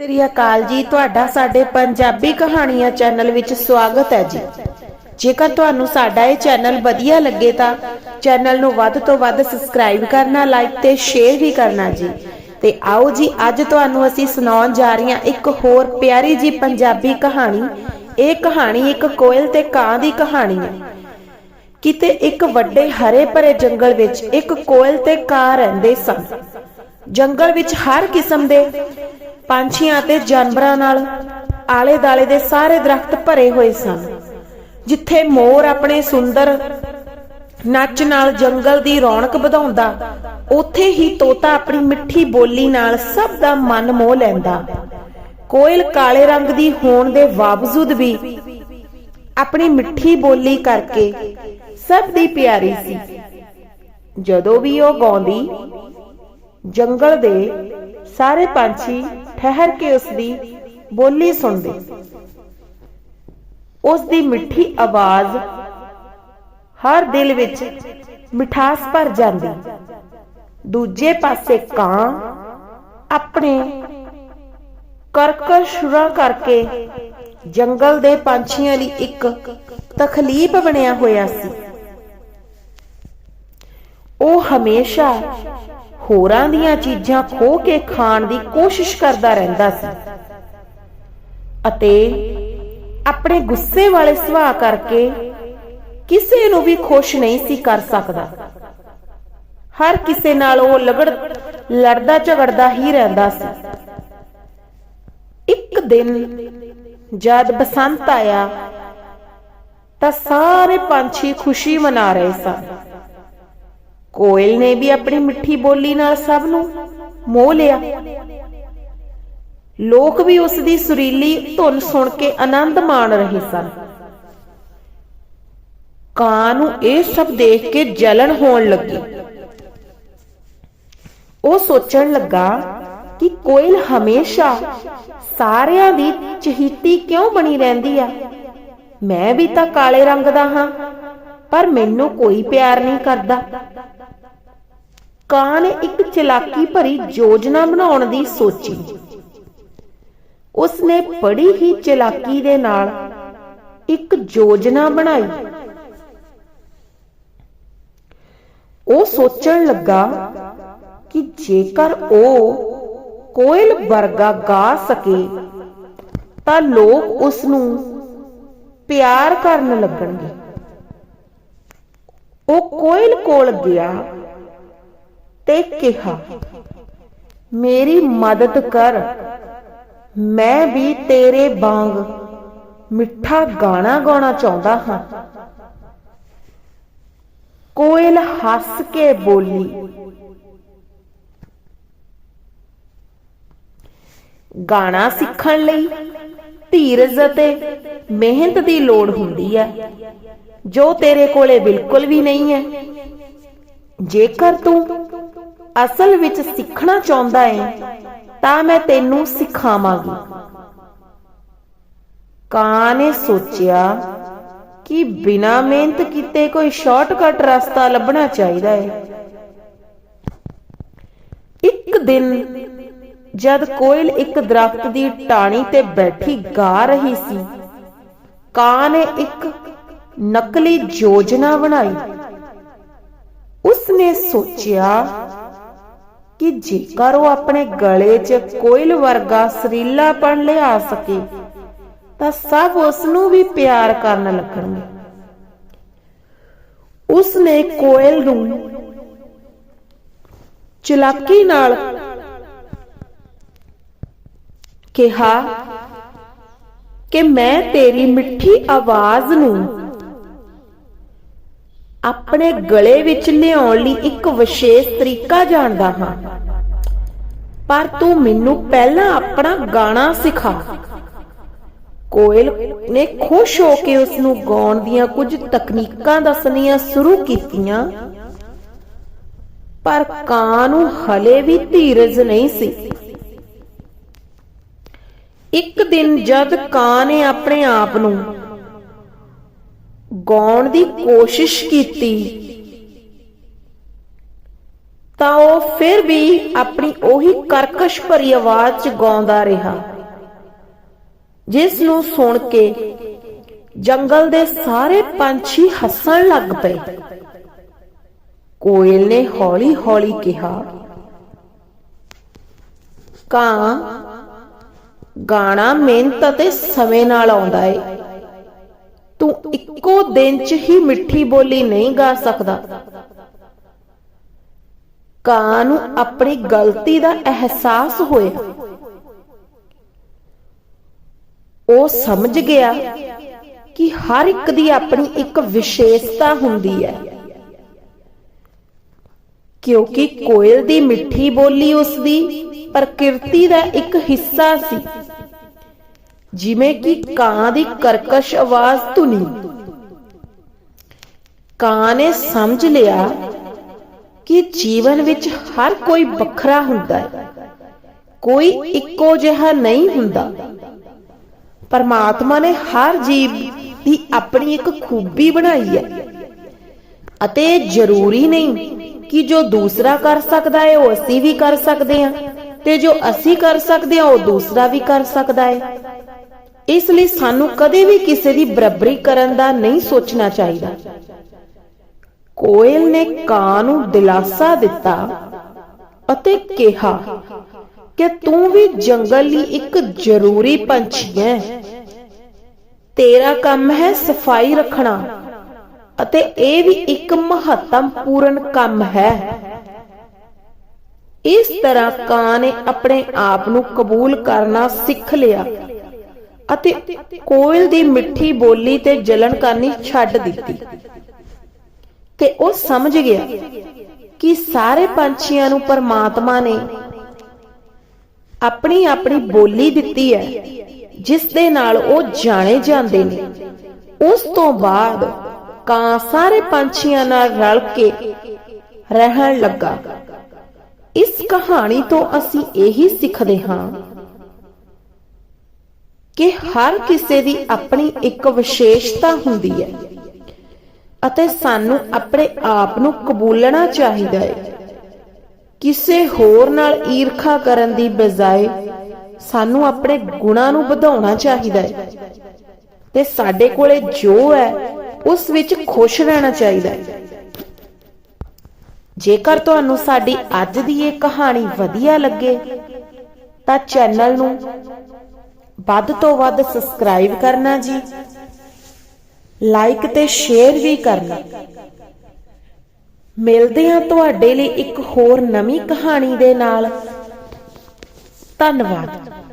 ਸ੍ਰੀ ਅਕਾਲ ਜੀ, ਤੁਹਾਡਾ ਸਾਡੇ ਪੰਜਾਬੀ ਕਹਾਣੀਆਂ ਚੈਨਲ ਵਿੱਚ ਸਵਾਗਤ ਹੈ ਜੀ। ਜੇਕਰ ਤੁਹਾਨੂੰ ਸਾਡਾ ਇਹ ਚੈਨਲ ਵਧੀਆ ਲੱਗੇ ਤਾਂ ਚੈਨਲ ਨੂੰ ਵੱਧ ਤੋਂ ਵੱਧ ਸਬਸਕ੍ਰਾਈਬ ਕਰਨਾ, ਲਾਈਕ ਤੇ ਸ਼ੇਅਰ ਵੀ ਕਰਨਾ ਜੀ। ਤੇ ਆਓ ਜੀ, ਅੱਜ ਤੁਹਾਨੂੰ ਅਸੀਂ ਸੁਣਾਉਣ ਜਾ ਰਹੀਆਂ ਇੱਕ ਹੋਰ ਪਿਆਰੀ ਜੀ ਪੰਜਾਬੀ ਕਹਾਣੀ। ਇਹ ਕਹਾਣੀ ਇੱਕ ਕੋਇਲ ਤੇ ਕਾਂ ਦੀ ਕਹਾਣੀ ਹੈ। ਕਿਤੇ ਇੱਕ ਵੱਡੇ ਹਰੇ ਭਰੇ ਜੰਗਲ ਵਿੱਚ ਇੱਕ ਕੋਇਲ ਤੇ ਕਾਂ ਰਹਿੰਦੇ ਸਨ। ਜੰਗਲ ਵਿੱਚ ਹਰ ਕਿਸਮ ਦੇ ਪੰਛੀਆਂ ਤੇ ਜਾਨਵਰਾਂ ਨਾਲ ਆਲੇ ਦਾਲੇ ਦੇ ਸਾਰੇ ਦਰਖਤ ਭਰੇ ਹੋਏ ਸਨ, ਜਿੱਥੇ ਮੋਰ ਆਪਣੇ ਸੁੰਦਰ ਨੱਚ ਨਾਲ ਜੰਗਲ ਦੀ ਰੌਣਕ ਵਧਾਉਂਦਾ, ਉੱਥੇ ਹੀ ਤੋਤਾ ਆਪਣੀ ਮਿੱਠੀ ਬੋਲੀ ਨਾਲ ਸਭ ਦਾ ਮਨ ਮੋਹ ਲੈਂਦਾ। ਕੋਇਲ ਕਾਲੇ ਰੰਗ ਦੀ ਹੋਣ ਦੇ ਬਾਵਜੂਦ ਵੀ ਆਪਣੀ ਮਿੱਠੀ ਬੋਲੀ ਕਰਕੇ ਸਭ ਦੀ ਪਿਆਰੀ ਸੀ। ਜਦੋਂ ਵੀ ਉਹ ਗਾਉਂਦੀ, ਜੰਗਲ ਦੇ ਸਾਰੇ ਪੰਛੀ ਠਹਿਰ ਕੇ ਉਸ ਦੀ ਬੋਲੀ ਸੁਣਦੇ। ਉਸ ਦੀ ਮਿੱਠੀ ਆਵਾਜ਼ ਹਰ ਦਿਲ ਵਿੱਚ ਮਿਠਾਸ ਭਰ ਜਾਂਦੀ। ਦੂਜੇ ਪਾਸੇ ਕਾਂ ਆਪਣੇ ਕਰਕਸ਼ ਸੁਰਾਂ ਕਰਕੇ ਜੰਗਲ ਦੇ ਪੰਛੀਆਂ ਲਈ ਇੱਕ ਤਖਲੀਫ ਬਣਿਆ ਹੋਇਆ ਸੀ। ਉਹ ਹਮੇਸ਼ਾ ਹੋਰਾਂ ਦੀਆਂ ਚੀਜ਼ਾਂ ਖੋ ਕੇ ਖਾਣ ਦੀ ਕੋਸ਼ਿਸ਼ ਕਰਦਾ ਰਹਿੰਦਾ ਸੀ। ਅਤੇ ਆਪਣੇ ਗੁੱਸੇ ਵਾਲੇ ਸੁਭਾਅ ਕਰਕੇ ਕਿਸੇ ਨੂੰ ਵੀ ਖੁਸ਼ ਨਹੀਂ ਸੀ ਕਰ ਸਕਦਾ। ਹਰ ਕਿਸੇ ਨਾਲ ਉਹ ਲਗੜ, ਲੜਦਾ ਝਗੜਦਾ ਹੀ ਰਹਿੰਦਾ ਸੀ। ਇੱਕ ਦਿਨ ਜਦ ਬਸੰਤ ਆਇਆ ਤਾਂ ਸਾਰੇ ਪੰਛੀ ਖੁਸ਼ੀ ਮਨਾ ਰਹੇ ਸਨ। ਕੋਇਲ ਨੇ ਵੀ ਆਪਣੀ ਮਿੱਠੀ ਬੋਲੀ ਨਾਲ ਸਭ ਨੂੰ ਮੋਹ ਲਿਆ। ਲੋਕ ਵੀ ਉਸ ਦੀ ਸੁਰੀਲੀ ਧੁਨ ਸੁਣ ਕੇ ਆਨੰਦ ਮਾਣ ਰਹੇ ਸਨ। ਕਾਂ ਨੂੰ ਇਹ ਸਭ ਦੇਖ ਕੇ ਜਲਣ ਹੋਣ ਲੱਗੀ। ਉਹ ਸੋਚਣ ਲੱਗਾ ਕਿ ਕੋਇਲ ਹਮੇਸ਼ਾ ਸਾਰਿਆਂ ਦੀ ਚਹੀਤੀ ਕਿਉਂ ਬਣੀ ਰਹਿੰਦੀ ਆ? ਮੈਂ ਵੀ ਤਾਂ ਕਾਲੇ ਰੰਗ ਦਾ ਹਾਂ। ਪਰ ਮੈਨੂੰ ਕੋਈ ਪਿਆਰ ਨਹੀਂ ਕਰਦਾ। ਕਾਂ ਨੇ ਇੱਕ ਚਲਾਕੀ ਭਰੀ ਯੋਜਨਾ ਬਣਾਉਣ ਦੀ ਸੋਚੀ। ਉਸਨੇ ਬੜੀ ਹੀ ਚਲਾਕੀ ਦੇ ਨਾਲ ਇੱਕ ਯੋਜਨਾ ਬਣਾਈ। ਉਹ ਸੋਚਣ ਲੱਗਾ ਕਿ ਜੇਕਰ ਉਹ ਕੋਇਲ ਵਰਗਾ ਗਾ ਸਕੇ, ਤਾਂ ਲੋਕ ਉਸ ਨੂੰ ਪਿਆਰ ਕਰਨ ਲੱਗਣਗੇ। ਉਹ ਕੋਇਲ ਕੋਲ ਗਿਆ ਤੇ ਕਿਹਾ, ਮੇਰੀ ਮਦਦ ਕਰ, ਮੈਂ ਵੀ ਤੇਰੇ ਵਾਂਗ ਮਿੱਠਾ ਗਾਣਾ ਗਾਉਣਾ ਚਾਹੁੰਦਾ ਹਾਂ। ਕੋਇਲ ਹੱਸ ਕੇ ਬੋਲੀ, ਗਾਣਾ ਸਿੱਖਣ ਲਈ ਧੀਰਜ ਅਤੇ ਮਿਹਨਤ ਦੀ ਲੋੜ ਹੁੰਦੀ ਹੈ। ਜੋ ਤੇਰੇ ਕੋਲੇ ਬਿਲਕੁਲ ਵੀ ਨਹੀਂ ਹੈ। ਜੇਕਰ ਤੂੰ ਅਸਲ ਵਿੱਚ ਸਿੱਖਣਾ ਚਾਹੁੰਦਾ ਹੈ ਤਾਂ ਮੈਂ ਤੈਨੂੰ ਸਿਖਾਵਾਂਗੀ। ਕਾਂ ਨੇ ਸੋਚਿਆ ਕਿ ਬਿਨਾ ਮਿਹਨਤ ਕੀਤੇ ਕੋਈ ਸ਼ਾਰਟਕਟ ਰਸਤਾ ਲੱਭਣਾ ਚਾਹੀਦਾ ਹੈ ਇੱਕ ਦਿਨ ਜਦ ਕੋਇਲ ਇੱਕ ਦਰਖਤ ਦੀ ਟਾਣੀ ਤੇ ਬੈਠੀ ਗਾ ਰਹੀ ਸੀ, ਕਾਂ ਨੇ ਇੱਕ ਨਕਲੀ ਯੋਜਨਾ ਬਣਾਈ। ਉਸਨੇ ਸੋਚਿਆ ਕਿ ਜੇਕਰ ਉਹ ਆਪਣੇ ਗਲੇ 'ਚ ਕੋਇਲ ਵਰਗਾ ਸਰੀਲਾਪਣ ਲਿਆ ਸਕੇ, ਤਾਂ ਸਭ ਉਸ ਨੂੰ ਵੀ ਪਿਆਰ ਕਰਨ ਲੱਗਣਗੇ। ਉਸਨੇ ਕੋਇਲ ਨੂੰ ਚਲਾਕੀ ਨਾਲ ਕਿਹਾ ਕਿ ਮੈਂ ਤੇਰੀ ਮਿੱਠੀ ਆਵਾਜ਼ ਨੂੰ ਆਪਣੇ ਗਲੇ ਵਿੱਚ ਲਿਆਉਣ ਲਈ ਇੱਕ ਵਿਸ਼ੇਸ਼ ਤਰੀਕਾ ਜਾਣਦਾ ਹਾਂ। ਪਰ ਤੂੰ ਮੈਨੂੰ ਪਹਿਲਾਂ ਆਪਣਾ ਗਾਣਾ ਸਿਖਾ। ਕੋਇਲ ਨੇ ਖੁਸ਼ ਹੋ ਕੇ ਉਸ ਨੂੰ ਗਾਉਣ ਦੀਆਂ ਕੁਝ ਤਕਨੀਕਾਂ ਦੱਸਣੀਆਂ ਸ਼ੁਰੂ ਕੀਤੀਆਂ, ਪਰ ਕਾਂ ਨੂੰ ਹਲੇ ਵੀ ਧੀਰਜ ਨਹੀਂ ਸੀ। ਇੱਕ ਦਿਨ ਜਦ ਕਾਂ ਨੇ ਆਪਣੇ ਆਪ ਨੂੰ ਗਾਉਣ ਦੀ ਕੋਸ਼ਿਸ਼ ਕੀਤੀ। ਤਾਂ ਉਹ ਫਿਰ ਵੀ ਆਪਣੀ ਉਹੀ ਕਰਕਸ਼ ਭਰੀ ਆਵਾਜ਼ 'ਚ ਗਾਉਂਦਾ ਰਿਹਾ। ਜਿਸ ਨੂੰ ਸੁਣ ਕੇ ਜੰਗਲ ਦੇ ਸਾਰੇ ਪੰਛੀ ਹੱਸਣ ਲੱਗ ਪਏ। ਕੋਇਲ ਨੇ ਹੌਲੀ-ਹੌਲੀ ਕਿਹਾ, ਕਾਂ, ਗਾਣਾ ਮਿਹਨਤ ਅਤੇ ਸਮੇਂ ਨਾਲ ਆਉਂਦਾ ਏ। ਤੂੰ ਇੱਕੋ ਦਿਨ 'ਚ ਹੀ ਮਿੱਠੀ ਬੋਲੀ ਨਹੀਂ ਗਾ ਸਕਦਾ। ਕਾਂ ਨੂੰ ਆਪਣੀ ਗਲਤੀ ਦਾ ਅਹਿਸਾਸ ਹੋਇਆ। ਉਹ ਸਮਝ ਗਿਆ ਕਿ ਹਰ ਇੱਕ ਦੀ ਆਪਣੀ ਇੱਕ ਵਿਸ਼ੇਸ਼ਤਾ ਹੁੰਦੀ ਹੈ। ਕਿਉਂਕਿ ਕੋਇਲ ਦੀ ਮਿੱਠੀ ਬੋਲੀ ਉਸ ਦੀ ਪ੍ਰਕਿਰਤੀ ਦਾ ਇੱਕ ਹਿੱਸਾ ਸੀ। ਜਿਵੇਂ ਕਿ ਕਾਂ ਦੀ ਕਰਕਸ਼ ਆਵਾਜ਼ ਧੁਨੀ। ਕਾਂ ਨੇ ਸਮਝ ਲਿਆ ਕਿ ਜੀਵਨ ਵਿੱਚ ਹਰ ਕੋਈ ਵੱਖਰਾ ਹੁੰਦਾ ਹੈ। ਕੋਈ ਇੱਕੋ ਜਿਹਾ ਨਹੀਂ ਹੁੰਦਾ। ਪਰਮਾਤਮਾ ਨੇ ਹਰ ਜੀਵ ਦੀ ਆਪਣੀ ਇੱਕ ਖੂਬੀ ਬਣਾਈ ਹੈ। ਅਤੇ ਜ਼ਰੂਰੀ ਨਹੀਂ ਕਿ ਜੋ ਦੂਸਰਾ ਕਰ ਸਕਦਾ ਹੈ, ਉਹ ਅਸੀਂ ਵੀ ਕਰ ਸਕਦੇ ਹਾਂ ਤੇ ਜੋ ਅਸੀਂ ਕਰ ਸਕਦੇ ਹਾਂ, ਉਹ ਦੂਸਰਾ ਵੀ ਕਰ ਸਕਦਾ ਹੈ। ਇਸ ਲਈ ਸਾਨੂੰ ਕਦੇ ਵੀ ਕਿਸੇ ਦੀ ਬਰਾਬਰੀ ਕਰਨ ਦਾ ਨਹੀਂ ਸੋਚਣਾ ਚਾਹੀਦਾ। ਕੋਇਲ ਨੇ ਕਾਂ ਨੂੰ ਦਿਲਾਸਾ ਦਿੱਤਾ ਅਤੇ ਕਿਹਾ ਕਿ ਤੂੰ ਵੀ ਜੰਗਲ ਲਈ ਇੱਕ ਜ਼ਰੂਰੀ ਪੰਛੀ ਹੈ ਤੇਰਾ ਕੰਮ ਹੈ ਸਫ਼ਾਈ ਰੱਖਣਾ ਅਤੇ ਇਹ ਵੀ ਇੱਕ ਮਹੱਤਵਪੂਰਨ ਕੰਮ ਹੈ। ਇਸ ਤਰ੍ਹਾਂ ਕਾਂ ਨੇ ਆਪਣੇ ਆਪ ਨੂੰ ਕਬੂਲ ਕਰਨਾ ਸਿੱਖ ਲਿਆ। ਅਤੇ ਕੋਇਲ ਦੀ ਮਿੱਠੀ ਬੋਲੀ ਤੇ ਜਲਨ ਕਰਨੀ ਛੱਡ ਦਿੱਤੀ। ਤੇ ਉਹ ਸਮਝ ਗਿਆ ਕਿ ਸਾਰੇ ਪੰਛੀਆਂ ਨੂੰ ਪਰਮਾਤਮਾ ਨੇ ਆਪਣੀ ਆਪਣੀ ਬੋਲੀ ਦਿੱਤੀ ਹੈ, ਜਿਸ ਦੇ ਨਾਲ ਉਹ ਜਾਣੇ ਜਾਂਦੇ ਨੇ। ਉਸ ਤੋਂ ਬਾਅਦ ਕਾਂ ਸਾਰੇ ਪੰਛੀਆਂ ਨਾਲ ਰਲ ਕੇ ਰਹਿਣ ਲੱਗਾ। ਇਸ ਕਹਾਣੀ ਤੋਂ ਅਸੀਂ ਇਹੀ ਸਿੱਖਦੇ ਹਾਂ ਕਿ ਹਰ ਕਿਸੇ ਦੀ ਆਪਣੀ ਇੱਕ ਵਿਸ਼ੇਸ਼ਤਾ ਹੁੰਦੀ ਹੈ ਅਤੇ ਸਾਨੂੰ ਆਪਣੇ ਆਪ ਨੂੰ ਕਬੂਲਣਾ ਚਾਹੀਦਾ ਹੈ। ਕਿਸੇ ਹੋਰ ਨਾਲ ਈਰਖਾ ਕਰਨ ਦੀ ਬਜਾਏ ਸਾਨੂੰ ਆਪਣੇ ਗੁਣਾਂ ਨੂੰ ਵਧਾਉਣਾ ਚਾਹੀਦਾ ਹੈ ਤੇ ਸਾਡੇ ਕੋਲੇ ਜੋ ਹੈ, ਉਸ ਵਿੱਚ ਖੁਸ਼ ਰਹਿਣਾ ਚਾਹੀਦਾ ਹੈ। ਜੇਕਰ ਤੁਹਾਨੂੰ ਸਾਡੀ ਅੱਜ ਦੀ ਇਹ ਕਹਾਣੀ ਵਧੀਆ ਲੱਗੇ, ਤਾਂ ਚੈਨਲ ਨੂੰ ਵੱਧ ਤੋਂ ਵੱਧ ਸਬਸਕ੍ਰਾਈਬ ਕਰਨਾ ਜੀ। ਲਾਈਕ ਤੇ ਸ਼ੇਅਰ ਵੀ ਕਰਨਾ। ਮਿਲਦੇ ਹਾਂ ਤੁਹਾਡੇ ਲਈ ਇੱਕ ਹੋਰ ਨਵੀਂ ਕਹਾਣੀ ਦੇ ਨਾਲ। ਧੰਨਵਾਦ।